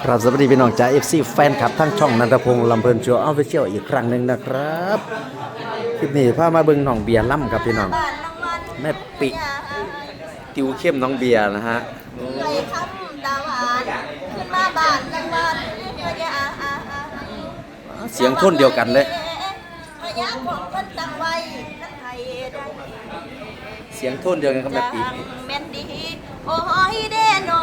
ครับสวัสดีพี่น้องจ้า FC แฟนคลับทั้งช่องนันทพงศ์ลำเพลินชัวร์ออฟฟิเชียลอีกครั้งหนึ่งนะครับคลิปนี้พามาเบิ่งน้องเบียร์ล่ำครับพี่น้องแม่ปิติวเข้มน้องเบียร์นะฮะไก่คำตาวานขึ้นมาบานรางวัลเสียงท่นเดียวกันเลยเสียงท่นเดียวกันกับแม่ปิแม่ดีโอ้ยเดนอ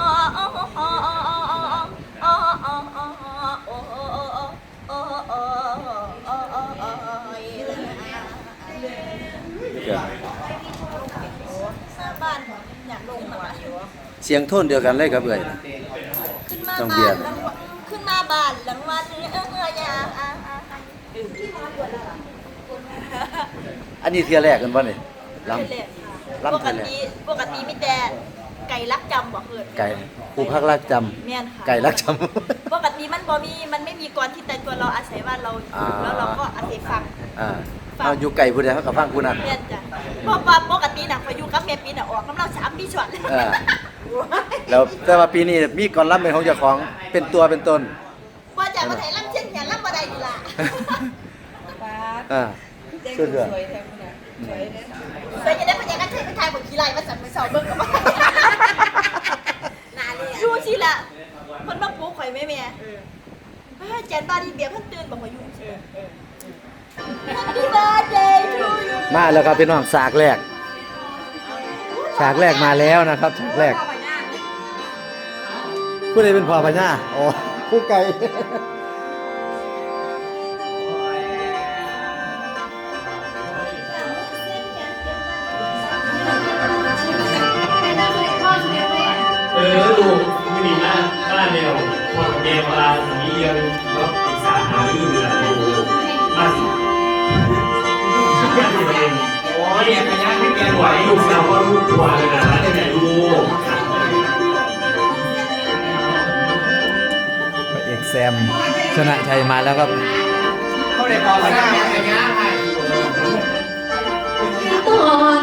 เสียงทุ่นเดียวกันเลยครับเอ่ยต้องเบีบ้ยนขึ้นมาบานหลังวันเอื้อเอื้ยาอาะอันนี้เทียแรกกันป่ะนี่ล เรื่อยๆค่ะลำปกติปกติมีแต่ ก่รักจำบ่เกิดำไก่ผู้พักรักจแม่นค่ะำไก่รักจ ปกติมันบ่มีมันไม่มีกรที่แต่ตัวเราอาศัยว่าเราอยู่อ่าแล้วเราก็อาศัยฟังำอ่าเอาอยู่ไก่ผู้ใดเขากับฟังผู้นั้น แม่นจ้ะเพราะว่าปกติน่ะพออยู่กับแม่ปีน่ะออกกำลังสามปีชวดเลยอ่าแล้วแต่ว่าปีนี้มีก่อนรับเป็นของเจ้าของเป็นตัวเป็นตนว่าจะมาไถลำเช่นแขนลำบ่ได้ดีล่ะอ่าช่วยเหลือเคยจะได้พยากันเทพไทยบ่ขี้ไรมาสั่งไปสอบเบิ่งกับว่านาเลยอยู่สิล่ะเพิ่นมาปลุกข่อยแม่แม่ เฮ้ยแจนบ้านนี่เบียร์เพิ่นตื่นบอกว่าอยู่สิ Happy birthday to you มาแล้วครับพี่น้องฉากแรกฉากแรกมาแล้วนะครับฉากแรกผู้ใดเป็นพ่อพญาอ๋อผู้ไก่เออดูมินิมาบ้านเดียวพ่อกับแม่เวลาอย่างนี้ยัง โอ้ยพยาธิแกไหวลูกสาวก็ลูกตัวเลยนะตั้งแต่ลูกพระเอกแซม ชนะชัยมาแล้วครับเขาได้บอกว่าหน้าพยาธิตอน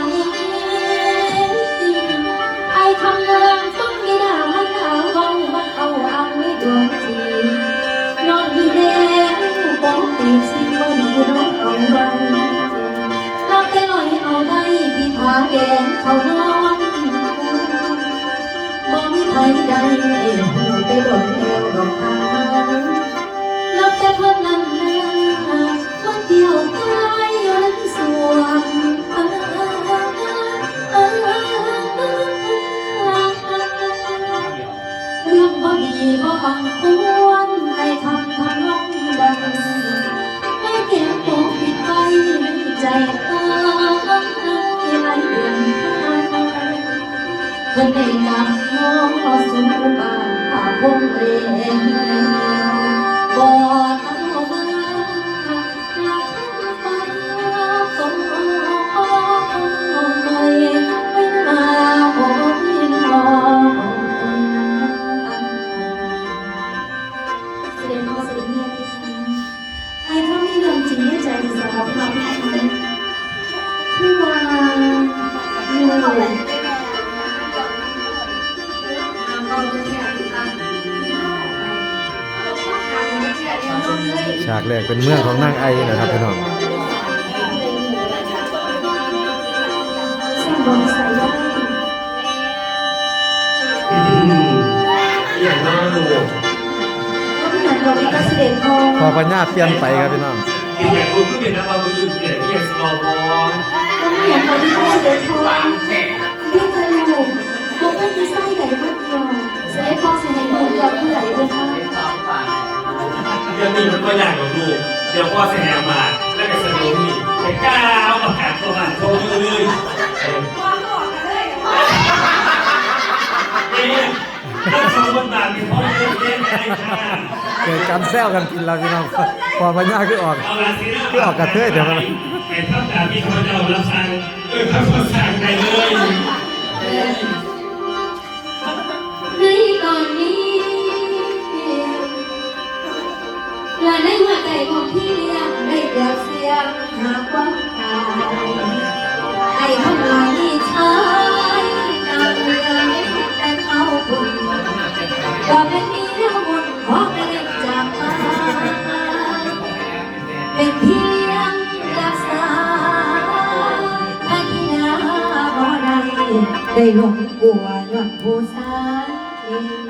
นได้กับน้องสุนอุาภาพงเรลบอก เป็นเมืองของนางไอ้นะครับพี่น้องพอปัญญาเปลี่ยนไปครับพี่น้องอย่างคุณก็เป็นนับอลมือถือย่างที่ย่สโลว์บอลอย่างตอนที่เด็กพอ ดี๋ยวนี้มันก็อย่างของลูกเดี๋ยวพ่อแสดงมาแล้วก็สนุกนี่ไปก้าวมาแผดตัวมันโชว์เลยเนี่ยถ้าเขามันมาเป็นพ่อเล่นเล่นอะไรค่ะเกิดการแซวกันกินเราพี่น้องพ่อพญาคือออกเอาละสินะคือออกกระเทยเดี๋ยวมันไอ้ท่านแบบนี้เขาจะเอารับสั่งเออเขาสั่งไปเลยในตอนนี้ และในหัวใจของพี่เลี้ยงได้เกือเสียงหาความตายไอ้คำว่ามีชายนางเรือแต่เขาบุญก็เป็นมีเรื่องบุญขอไม่ได้จากมาเป็นพี่เลี้ยงรักษที่หน้าบ่ได้ได้หลงกลัวย้อนผู้สาย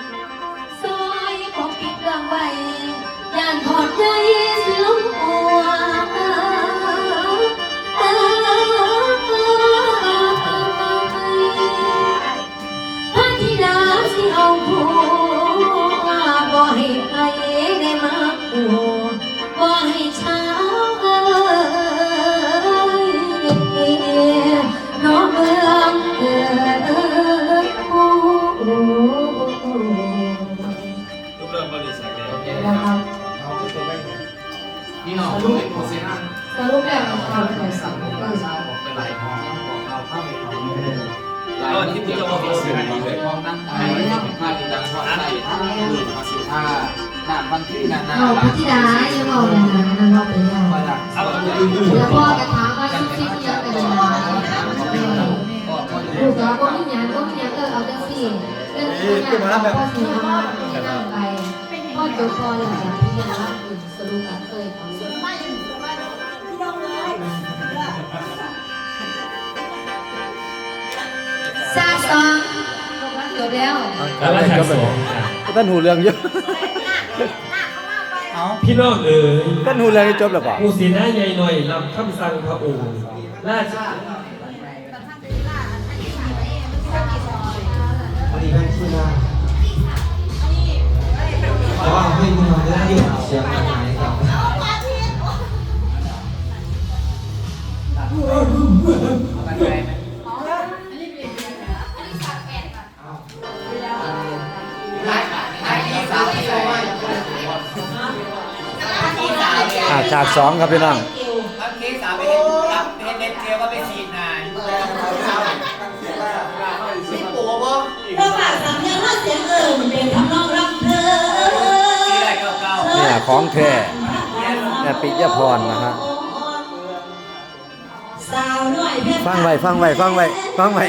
นี่เราต้องเป็นโพสิชันสรุปแล้วเราเคยสั่งผมก็เช้าผมไปไหลมองบอกเราเข้าไปเขาก็ที่พี่จะมาบอกสิ่งนี้เลยมองนั่งไทยผ้าดีดังทอดใส่ผ้าอื่นมาสิผ้าหน้าวันที่นานเอาพระธิดายังเอาเลยนะนั่นเราไปแล้วก็ดังเอาแล้วพ่อกระถามว่าชุดที่เกี่ยวกันมาลูกเราก็ไม่ยังก็ไม่ยังเออเอาจังสี่เรื่องที่งานก็คือว่านั่งไปพ่อจบพอแล้วจากที่งานอื่นส แล้วแล้วก็แท็กสองท่านหูเรื่องเยอะเอาพี่น้องเอ๋ยท่านหูเรื่องจบแล้วเปล่าผู้สีหน้าใหญ่หน่อยนำคำสั่งพระองค์ราชพอดีไม่ชื่อว่าแต่ว่าให้คุณมาได้ที่เสียงายครับอ่าฉากสองครับพี่น้องบางทีสาวไปเห็นรับเห็นเน็ตเจียวก็ไปฉีดนายสิปูบ่เราฝากสำเนียงว่าเสียงเอิญเป็นทำนองรำเพลิที่ไรนเก่าเนี่ยของแท้แม่ปิยพรนะฮะสาวน้อยเพชรฟังไว้ฟังไว้ฟังไว้ฟังไว้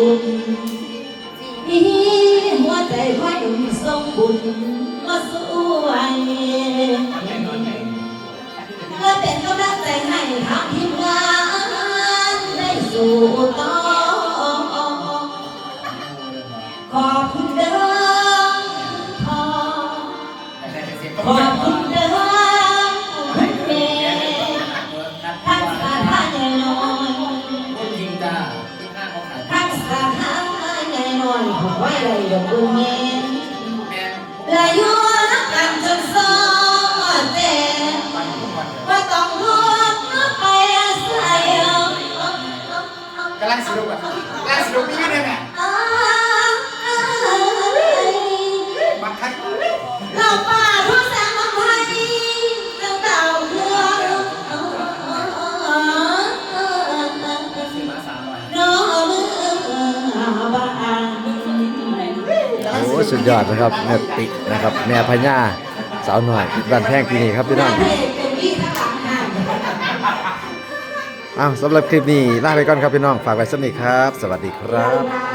บุญมีหัวใจคอยอุ่นทรงบุญมาสู้ไว้และเป็นกำลังใจให้ทางทีมงานได้สู่ต่อ น้อยขอไว้เลยเดี๋ยวคุณแม่แม่และอยู่นักกันจนสอดแต่ปันทุกวันว่าต้องรวไปอาศัยกำลังสนุกอะกำลังสนุกมี สุดยอดนะครับแม่ตินะครับ แม่พญาสาวหน่อยบ้านแพงปีนี้ครับพี่น้องเป็นพี่ข้างหลังห่างอ้าวสำหรับคลิปนี้ลาไปก่อนครับพี่น้อง ฝากไว้สักนิดครับ สวัสดีครับ